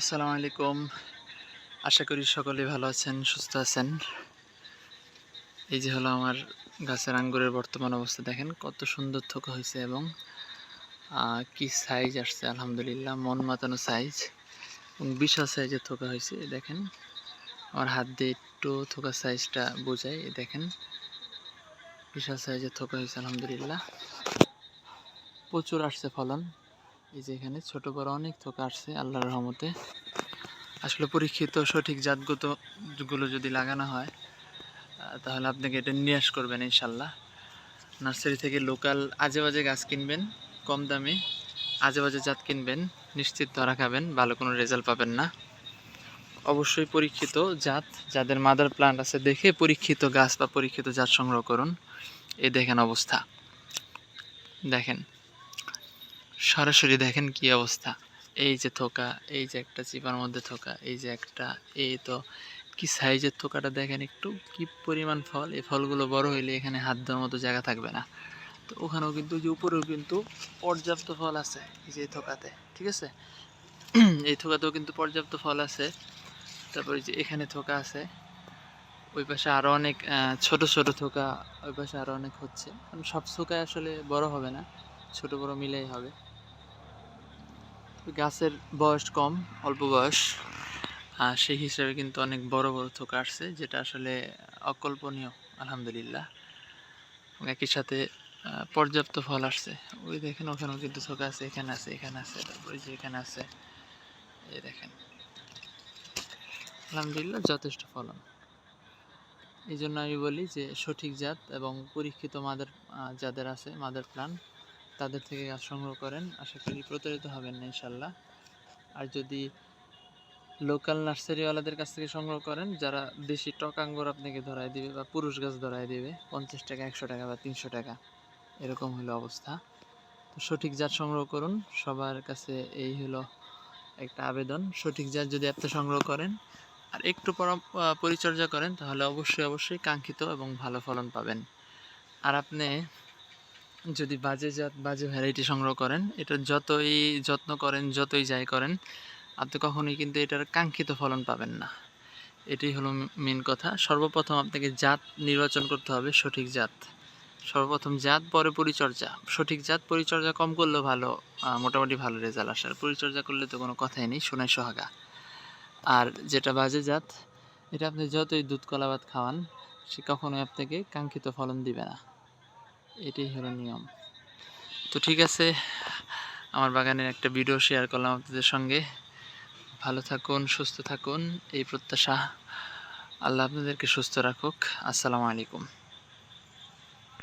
আসসালামু আলাইকুম। আশা করি সকলে ভালো আছেন, সুস্থ আছেন। এই যে হলো আমার গাছের আঙ্গুরের বর্তমান অবস্থা, দেখেন কত সুন্দর থোকা হয়েছে এবং কি সাইজ আসছে, আলহামদুলিল্লাহ, মন মাতানো সাইজ এবং বিশাল সাইজের থোকা হয়েছে। দেখেন, আমার হাত দিয়ে একটু থোকা সাইজটা বোঝাই। দেখেন, বিশাল সাইজের থোকা হয়েছে, আলহামদুলিল্লাহ। প্রচুর আসছে ফলন। এই যে এখানে ছোট বড় অনেক থোকা আসছে, আল্লাহর রহমতে। আসলে পরীক্ষিত সঠিক জাতগতগুলো যদি লাগানো হয় তাহলে আপনাকে এটা নিরাশ করবেন ইনশাল্লাহ। নার্সারি থেকে লোকাল আজে বাজে গাছ কিনবেন, কম দামে আজে বাজে জাত কিনবেন, নিশ্চিত ধরা খাবেন, ভালো কোনো রেজাল্ট পাবেন না। অবশ্যই পরীক্ষিত জাত, যাদের মাদার প্লান্ট আছে, দেখে পরীক্ষিত গাছ বা পরীক্ষিত জাত সংগ্রহ করুন। এ দেখেন অবস্থা। দেখেন সরাসরি দেখেন কি অবস্থা। এই যে থোকা, এই যে একটা চিপার মধ্যে থোকা, এই যে একটা, এই তো কি সাইজের থোকাটা দেখেন একটু, কি পরিমাণ ফল, এই ফলগুলো বড় হইলে এখানে হাত দেওয়ার মতো জায়গা থাকবে না। তো ওখানেও কিন্তু যে উপরেও কিন্তু পর্যাপ্ত ফল আছে এই যে থোকাতে, ঠিক আছে? এই থোকাতেও কিন্তু পর্যাপ্ত ফল আছে। তারপরে যে এখানে থোকা আছে। ওই পাশে আরও অনেক ছোট ছোট থোকা ওই পাশে আরও অনেক হচ্ছে। কারণ সব থোকায় আসলে বড় হবে না। ছোট বড় মিলেই হবে। গাছের বয়স কম, অল্প বয়স। আর সেই হিসাবে কিন্তু অনেক বড় বড় থোকা আসছে, যেটা আসলে অকল্পনীয়, আলহামদুলিল্লাহ। একই সাথে পর্যাপ্ত ফল আসছে। ওই দেখেন, ওখানেও কিন্তু থোকা আছে, এখানে আছে এখানে আছে, তারপরে যে এখানে আছে, এই দেখেন। আলহামদুলিল্লাহ, যথেষ্ট ফলন। এই জন্য আমি বলি যে সঠিক জাত এবং পরীক্ষিত মাদার যাদের আছে, মাদার প্লান তাদের থেকে গাছ সংগ্রহ করেন। আশা করি প্রতারিত হবেন না, ইনশাল্লাহ। আর যদি লোকাল নার্সারিওয়ালাদের কাছ থেকে সংগ্রহ করেন, যারা দেশি টক আঙ্গুর আপনাকে ধরায় দিবে বা পুরুষ গাছ ধরায় দিবে, পঞ্চাশ টাকা, একশো টাকা বা তিনশো টাকা, এরকম হলো অবস্থা। তো সঠিক জাত সংগ্রহ করুন। সবার কাছে এই হলো একটা আবেদন। সঠিক জাত যদি আপনি সংগ্রহ করেন আর একটু পরা- পরিচর্যা করেন, তাহলে অবশ্যই অবশ্যই কাঙ্ক্ষিত এবং ভালো ফলন পাবেন। আর আপনি যদি বাজে জাত, বাজে ভ্যারাইটি সংগ্রহ করেন, এটা যতই যত্ন করেন, যতই যাই করেন, আপনি কখনোই কিন্তু এটার কাঙ্ক্ষিত ফলন পাবেন না। এটাই হলো মেন কথা। সর্বপ্রথম আপনাকে জাত নির্বাচন করতে হবে সঠিক জাত। সর্বপ্রথম জাত, পরে পরিচর্যা। সঠিক জাত, পরিচর্যা কম করলেও ভালো মোটামুটি ভালো রেজাল্ট আসার। পরিচর্যা করলে তো কোনো কথাই নেই সোনায় সোহাগা। আর যেটা বাজে জাত, এটা আপনি যতই দুধ, কলা, ভাত খাওয়ান, সে কখনোই আপনাকে কাঙ্ক্ষিত ফলন দিবে না। এটাই হলো নিয়ম। তো ঠিক আছে, আমার বাগানের একটা ভিডিও শেয়ার করলাম আপনাদের সঙ্গে। ভালো থাকুন, সুস্থ থাকুন, এই প্রত্যাশা। আল্লাহ আপনাদেরকে সুস্থ রাখুক। আসসালামু আলাইকুম।